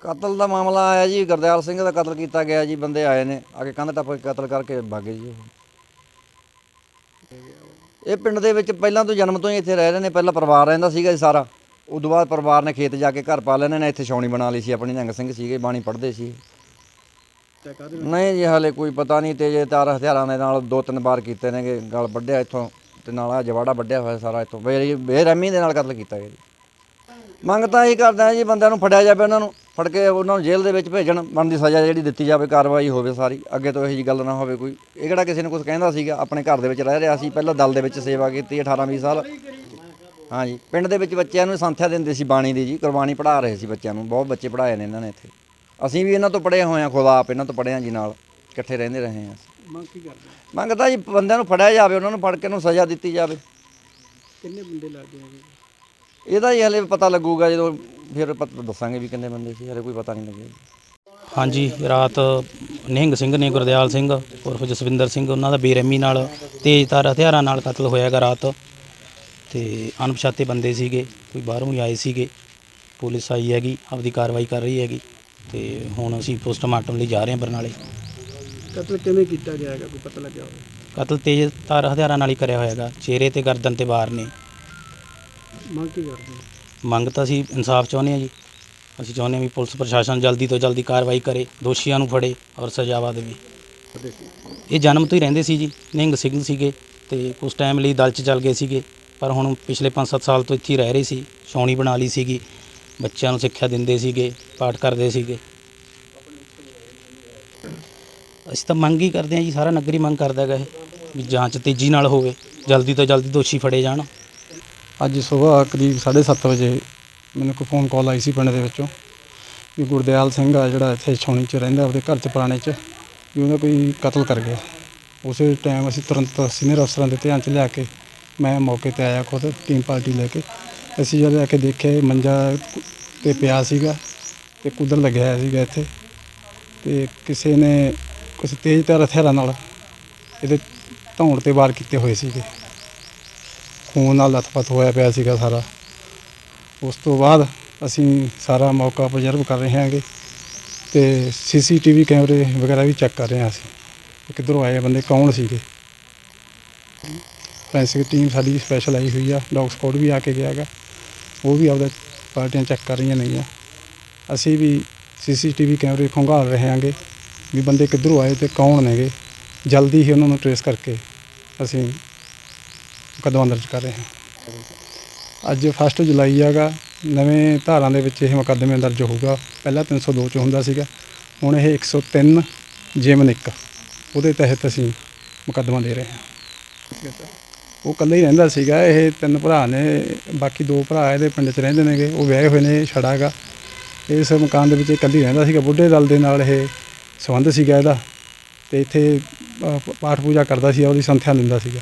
ਕਤਲ ਦਾ ਮਾਮਲਾ ਆਇਆ ਜੀ, ਗੁਰਦਿਆਲ ਸਿੰਘ ਦਾ ਕਤਲ ਕੀਤਾ ਗਿਆ ਜੀ, ਬੰਦੇ ਆਏ ਨੇ, ਆ ਕੇ ਕੰਧ ਟੱਪ ਕੇ ਕਤਲ ਕਰਕੇ ਭਾਗੇ ਜੀ ਉਹ। ਇਹ ਪਿੰਡ ਦੇ ਵਿੱਚ ਪਹਿਲਾਂ ਤੋਂ ਜਨਮ ਤੋਂ ਹੀ ਇੱਥੇ ਰਹਿ ਰਹੇ ਨੇ, ਪਹਿਲਾਂ ਪਰਿਵਾਰ ਰਹਿੰਦਾ ਸੀਗਾ ਜੀ ਸਾਰਾ। ਉਦੋਂ ਬਾਅਦ ਪਰਿਵਾਰ ਨੇ ਖੇਤ ਜਾ ਕੇ ਘਰ ਪਾ ਲੈਣੇ ਨੇ, ਇੱਥੇ ਛਾਉਣੀ ਬਣਾ ਲਈ ਸੀ, ਆਪਣੀ ਨਿਹੰਗ ਸਿੰਘ ਸੀਗੇ, ਬਾਣੀ ਪੜ੍ਹਦੇ ਸੀ। ਨਹੀਂ ਜੀ, ਹਾਲੇ ਕੋਈ ਪਤਾ ਨਹੀਂ ਤੇਜੇ ਤਾਰ ਹਥਿਆਰਾਂ ਦੇ ਨਾਲ ਦੋ ਤਿੰਨ ਵਾਰ ਕੀਤੇ ਨੇਗੇ, ਗਲ ਵੱਢਿਆ ਇੱਥੋਂ ਤੇ ਨਾਲ ਆ ਜਵਾੜਾ ਵੱਢਿਆ ਹੋਇਆ ਸਾਰਾ ਇੱਥੋਂ। ਬੇਰੀ ਬੇਰਹਿਮੀ ਦੇ ਨਾਲ ਕਤਲ ਕੀਤਾ ਗਿਆ ਜੀ। ਮੰਗ ਤਾਂ ਇਹ ਕਰਦਾ ਜੀ, ਬੰਦਿਆਂ ਨੂੰ ਫੜਿਆ ਜਾਵੇ ਉਹਨਾਂ ਨੂੰ, ਫੜ ਕੇ ਉਹਨਾਂ ਨੂੰ ਜੇਲ੍ਹ ਦੇ ਵਿੱਚ ਭੇਜਣ ਬਣਦੀ ਸਜ਼ਾ ਜਿਹੜੀ ਦਿੱਤੀ ਜਾਵੇ, ਕਾਰਵਾਈ ਹੋਵੇ ਸਾਰੀ। ਅੱਗੇ ਤੋਂ ਇਹੋ ਜੀ ਗੱਲ ਨਾ ਹੋਵੇ ਕੋਈ। ਇਹ ਕਿਹੜਾ ਕਿਸੇ ਨੂੰ ਕੁਝ ਕਹਿੰਦਾ ਸੀਗਾ, ਆਪਣੇ ਘਰ ਦੇ ਵਿੱਚ ਰਹਿ ਰਿਹਾ ਸੀ, ਪਹਿਲਾਂ ਦਲ ਦੇ ਵਿੱਚ ਸੇਵਾ ਕੀਤੀ 18 20 ਸਾਲ। ਹਾਂਜੀ, ਪਿੰਡ ਦੇ ਵਿੱਚ ਬੱਚਿਆਂ ਨੂੰ ਸੰਥਿਆ ਦਿੰਦੇ ਸੀ ਬਾਣੀ ਦੀ ਜੀ, ਕੁਰਬਾਨੀ ਪੜ੍ਹਾ ਰਹੇ ਸੀ ਬੱਚਿਆਂ ਨੂੰ, ਬਹੁਤ ਬੱਚੇ ਪੜ੍ਹਾਏ ਨੇ ਇਹਨਾਂ ਨੇ ਇੱਥੇ। ਅਸੀਂ ਵੀ ਇਹਨਾਂ ਤੋਂ ਪੜ੍ਹੇ ਹੋਏ ਹਾਂ ਖੁਦ ਆਪ ਇਹਨਾਂ ਤੋਂ ਪੜ੍ਹੇ ਜੀ ਨਾਲ ਇਕੱਠੇ ਰਹਿੰਦੇ ਰਹੇ ਹਾਂ ਅਸੀਂ। ਮੰਗ ਕੀ ਕਰਦੇ ਮੰਗਦਾ ਜੀ ਬੰਦਿਆਂ ਨੂੰ ਫੜਿਆ ਜਾਵੇ ਉਹਨਾਂ ਨੂੰ ਫੜ ਕੇ ਉਹਨੂੰ ਸਜ਼ਾ ਦਿੱਤੀ ਜਾਵੇ। ਕਿੰਨੇ ਬੰਦੇ ਲੱਗਦੇ ਆ ਇਹਦਾ ਹੀ ਹਲੇ ਪਤਾ ਲੱਗੂਗਾ ਜਦੋਂ ਫਿਰ ਪਤਾ ਦੱਸਾਂਗੇ ਵੀ ਕਿੰਨੇ ਬੰਦੇ ਸੀ ਹਲੇ ਕੋਈ ਪਤਾ ਨਹੀਂ ਲੱਗਿਆ ਹਾਂਜੀ ਰਾਤ ਨਿਹੰਗ ਸਿੰਘ ਨੇ ਗੁਰਦਿਆਲ ਸਿੰਘ ਉਰਫ ਜਸਵਿੰਦਰ ਸਿੰਘ ਉਹਨਾਂ ਦਾ ਬੇਰਹਿਮੀ ਨਾਲ ਤੇਜ਼ਧਾਰ ਹਥਿਆਰਾਂ ਨਾਲ ਕਤਲ ਹੋਇਆ ਗਾ ਰਾਤ। ਤੇ ਅਣਪਛਾਤੇ ਬੰਦੇ ਸੀਗੇ ਕੋਈ ਬਾਹਰੋਂ ਹੀ ਆਏ ਸੀਗੇ ਪੁਲਿਸ ਆਈ ਹੈਗੀ ਆਪਦੀ ਕਾਰਵਾਈ ਕਰ ਰਹੀ ਹੈਗੀ। ਤੇ ਹੁਣ ਅਸੀਂ ਪੋਸਟਮਾਰਟਮ ਲਈ ਜਾ ਰਹੇ ਹਾਂ ਬਰਨਾਲੇ। ਕਤਲ ਕਿਵੇਂ ਕੀਤਾ ਗਿਆ ਹੈਗਾ? ਕੋਈ ਪਤਾ ਲੱਗਿਆ ਹੋਵੇ? ਕਤਲ ਤੇਜ਼ਧਾਰ ਹਥਿਆਰਾਂ ਨਾਲ ਹੀ ਕਰਿਆ ਹੋਇਆ ਹੈਗਾ। ਚਿਹਰੇ ਤੇ ਗਰਦਨ ਤੇ ਵਾਰ ਨੇ। ਮੰਗ ਕੀ ਕਰਦੇ? ਮੰਗ ਤਾਂ ਅਸੀਂ ਇਨਸਾਫ ਚਾਹੁੰਦੇ ਹਾਂ ਜੀ। ਅਸੀਂ ਚਾਹੁੰਦੇ ਹਾਂ ਵੀ ਪੁਲਿਸ ਪ੍ਰਸ਼ਾਸਨ ਜਲਦੀ ਤੋਂ ਜਲਦੀ ਕਾਰਵਾਈ ਕਰੇ ਦੋਸ਼ੀਆਂ ਨੂੰ ਫੜੇ ਔਰ ਸਜ਼ਾਵਾ ਦੇਵੇ ਇਹ ਜਨਮ ਤੋਂ ਹੀ ਰਹਿੰਦੇ ਸੀ ਜੀ। ਨਿਹੰਗ ਸਿੰਘ ਸੀਗੇ ਤੇ ਕੁਝ ਟਾਈਮ ਲਈ ਦਲ 'ਚ ਚੱਲ ਗਏ ਸੀਗੇ। ਪਰ ਹੁਣ ਪਿਛਲੇ 5-7 ਸਾਲ ਤੋਂ ਇੱਥੇ ਹੀ ਰਹਿ ਰਹੇ ਸੀ। ਛਾਉਣੀ ਬਣਾ ਲਈ ਸੀਗੀ। ਬੱਚਿਆਂ ਨੂੰ ਸਿੱਖਿਆ ਦਿੰਦੇ ਸੀਗੇ, ਪਾਠ ਕਰਦੇ ਸੀਗੇ। ਅਸੀਂ ਤਾਂ ਮੰਗ ਹੀ ਕਰਦੇ ਹਾਂ ਜੀ, ਸਾਰਾ ਨਗਰੀ ਮੰਗ ਕਰਦਾ ਹੈਗਾ ਇਹ, ਵੀ ਜਾਂਚ ਤੇਜ਼ੀ ਨਾਲ ਹੋਵੇ, ਜਲਦੀ ਤੋਂ ਜਲਦੀ ਦੋਸ਼ੀ ਫੜੇ ਜਾਣ। ਅੱਜ ਸਵੇਰ ਕਰੀਬ 7:30 ਵਜੇ ਮੈਨੂੰ ਕੋਈ ਫੋਨ ਕਾਲ ਆਈ ਸੀ ਪਿੰਡ ਦੇ ਵਿੱਚੋਂ, ਵੀ ਗੁਰਦਿਆਲ ਸਿੰਘ ਆ ਜਿਹੜਾ ਇੱਥੇ ਛਾਉਣੀ 'ਚ ਰਹਿੰਦਾ ਉਹਦੇ ਘਰ 'ਚ ਪੁਰਾਣੇ 'ਚ, ਵੀ ਉਹਦਾ ਕੋਈ ਕਤਲ ਕਰ ਗਿਆ। ਉਸੇ ਟਾਈਮ ਅਸੀਂ ਤੁਰੰਤ ਸੀਨੀਅਰ ਅਫਸਰਾਂ ਦੇ ਧਿਆਨ 'ਚ ਲਿਆ ਕੇ ਮੈਂ ਮੌਕੇ ਤੇ ਆਇਆ ਖੁਦ ਟੀਮ ਪਾਰਟੀ ਲੈ ਕੇ। ਅਸੀਂ ਜਦ ਆ ਕੇ ਦੇਖਿਆ ਮੰਜਾ ਤੇ ਪਿਆ ਸੀਗਾ ਤੇ ਕੁਦਰ ਲੱਗਿਆ ਹੋਇਆ ਸੀਗਾ ਇੱਥੇ। ਤੇ ਕਿਸੇ ਨੇ ਕੁਝ ਤੇਜ਼ ਧਾਰ ਹਥਿਆਰਾਂ ਨਾਲ ਇਹਦੇ ਧੌਣ ਤੇ ਵਾਰ ਕੀਤੇ ਹੋਏ ਸੀਗੇ। ਖੂਨ ਨਾਲ ਲੱਥਪੱਥ ਹੋਇਆ ਪਿਆ ਸੀਗਾ ਸਾਰਾ। ਉਸ ਤੋਂ ਬਾਅਦ ਅਸੀਂ ਸਾਰਾ ਮੌਕਾ ਆਬਜ਼ਰਵ ਕਰ ਰਹੇ ਹਾਂਗੇ ਤੇ ਸੀਸੀਟੀਵੀ ਕੈਮਰੇ ਵਗੈਰਾ ਵੀ ਚੈੱਕ ਕਰ ਰਹੇ ਹਾਂ ਅਸੀਂ ਕਿੱਧਰੋਂ ਆਏ ਬੰਦੇ, ਕੌਣ ਸੀਗੇ। ਫੈਂਸਿੰਗ ਟੀਮ ਸਾਡੀ ਸਪੈਸ਼ਲ ਆਈ ਹੋਈ ਆ ਡੌਗ ਸਪੌਟ ਵੀ ਆ ਕੇ ਗਿਆ ਹੈਗਾ। ਉਹ ਵੀ ਆਪਦਾ ਪਾਰਟੀਆਂ ਚੈੱਕ ਕਰ ਰਹੀਆਂ ਨੇਗੀਆਂ। ਅਸੀਂ ਵੀ ਸੀਸੀਟੀਵੀ ਕੈਮਰੇ ਖੰਗਾਲ ਰਹੇ ਹਾਂਗੇ ਵੀ ਬੰਦੇ ਕਿੱਧਰੋਂ ਆਏ ਤੇ ਕੌਣ ਨੇਗੇ। ਜਲਦੀ ਹੀ ਉਹਨਾਂ ਨੂੰ ਟਰੇਸ ਕਰਕੇ ਅਸੀਂ ਮੁਕੱਦਮਾ ਦਰਜ ਕਰ ਰਹੇ ਹਾਂ। ਅੱਜ 1 ਜੁਲਾਈ ਹੈਗਾ ਨਵੇਂ ਧਾਰਾਂ ਦੇ ਵਿੱਚ ਇਹ ਮੁਕੱਦਮੇ ਦਰਜ ਹੋਊਗਾ। ਪਹਿਲਾਂ 302 ਚ ਹੁੰਦਾ ਸੀਗਾ, ਹੁਣ ਇਹ 103 ਜੇਮਨ 1 ਉਹਦੇ ਤਹਿਤ ਅਸੀਂ ਮੁਕੱਦਮਾ ਦੇ ਰਹੇ ਹਾਂ। ਉਹ ਇਕੱਲੇ ਹੀ ਰਹਿੰਦਾ ਸੀਗਾ, ਇਹ ਤਿੰਨ ਭਰਾ ਨੇ, ਬਾਕੀ ਦੋ ਭਰਾ ਇਹਦੇ ਪਿੰਡ 'ਚ ਰਹਿੰਦੇ ਨੇਗੇ, ਉਹ ਵਿਆਹੇ ਹੋਏ ਨੇ ਇਹ ਛੜਾ ਹੈਗਾ। ਇਸ ਮਕਾਨ ਦੇ ਵਿੱਚ ਇਕੱਲੀ ਰਹਿੰਦਾ ਸੀਗਾ, ਬੁੱਢੇ ਦਲ ਦੇ ਨਾਲ ਇਹ ਸੰਬੰਧ ਸੀਗਾ ਇਹਦਾ। ਤੇ ਇੱਥੇ ਪਾਠ ਪੂਜਾ ਕਰਦਾ ਸੀ, ਉਹਦੀ ਸੰਥਿਆ ਲੈਂਦਾ ਸੀਗਾ।